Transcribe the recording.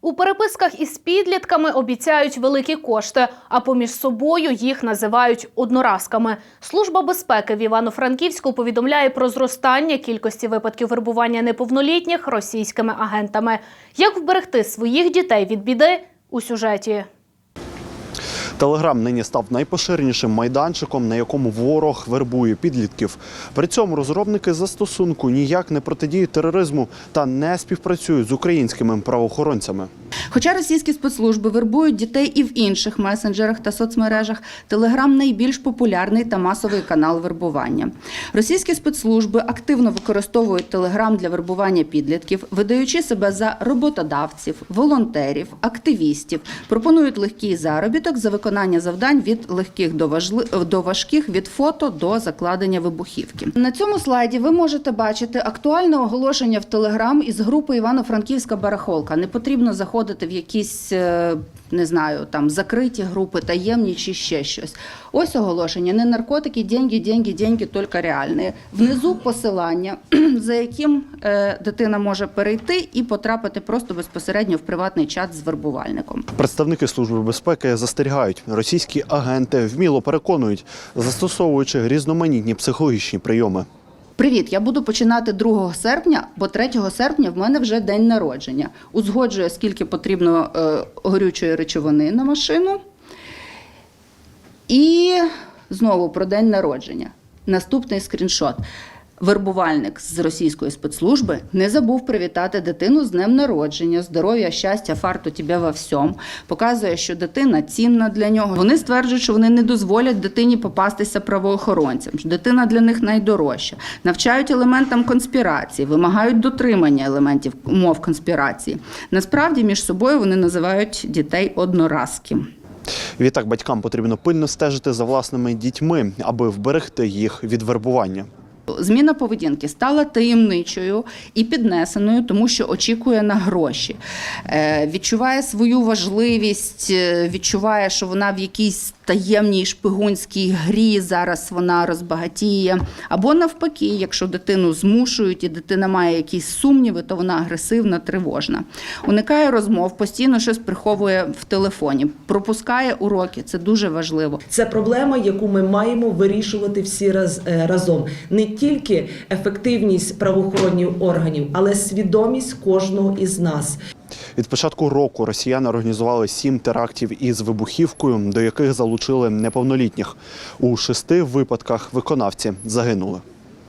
У переписках із підлітками обіцяють великі кошти, а поміж собою їх називають одноразками. Служба безпеки в Івано-Франківську повідомляє про зростання кількості випадків вербування неповнолітніх російськими агентами. Як вберегти своїх дітей від біди у сюжеті? Телеграм нині став найпоширенішим майданчиком, на якому ворог вербує підлітків. При цьому розробники застосунку ніяк не протидіють тероризму та не співпрацюють з українськими правоохоронцями. Хоча російські спецслужби вербують дітей і в інших месенджерах та соцмережах, Телеграм найбільш популярний та масовий канал вербування. Російські спецслужби активно використовують Телеграм для вербування підлітків, видаючи себе за роботодавців, волонтерів, активістів, пропонують легкий заробіток за виконання завдань від легких до, важли... до важких, від фото до закладення вибухівки. На цьому слайді ви можете бачити актуальне оголошення в Телеграм із групи Івано-Франківська барахолка. Не потрібно заходити в якісь. е, Не знаю, там закриті групи, таємні чи ще щось. Ось оголошення: не наркотики, деньги, деньги, деньги, тільки реальні. Внизу посилання, за яким е, дитина може перейти і потрапити просто безпосередньо в приватний чат з вербувальником. Представники служби безпеки застерігають, російські агенти вміло переконують, застосовуючи різноманітні психологічні прийоми. Привіт, я буду починати 2 серпня, бо 3 серпня в мене вже день народження. Узгоджує, скільки потрібно е, горючої речовини на машину. І знову про день народження. Наступний скріншот. Вербувальник з російської спецслужби не забув привітати дитину з днем народження, здоров'я, щастя, фарту тебе во всьому. Показує, що дитина цінна для нього. Вони стверджують, що вони не дозволять дитині попастися правоохоронцям. що Дитина для них найдорожча. Навчають елементам конспірації, вимагають дотримання елементів умов конспірації. Насправді між собою вони називають дітей одноразки. Відтак батькам потрібно пильно стежити за власними дітьми, аби вберегти їх від вербування. Зміна поведінки стала таємничою і піднесеною, тому що очікує на гроші, Е, відчуває свою важливість, е, відчуває, що вона в якійсь таємній шпигунській грі зараз вона розбагатіє. Або навпаки, якщо дитину змушують і дитина має якісь сумніви, то вона агресивна, тривожна. Уникає розмов, постійно щось приховує в телефоні, пропускає уроки. Це дуже важливо. Це проблема, яку ми маємо вирішувати всі раз, е, разом. Не тільки ефективність правоохоронних органів, але свідомість кожного із нас. Від початку року росіяни організували сім терактів із вибухівкою, до яких залучили неповнолітніх. У шести випадках виконавці загинули.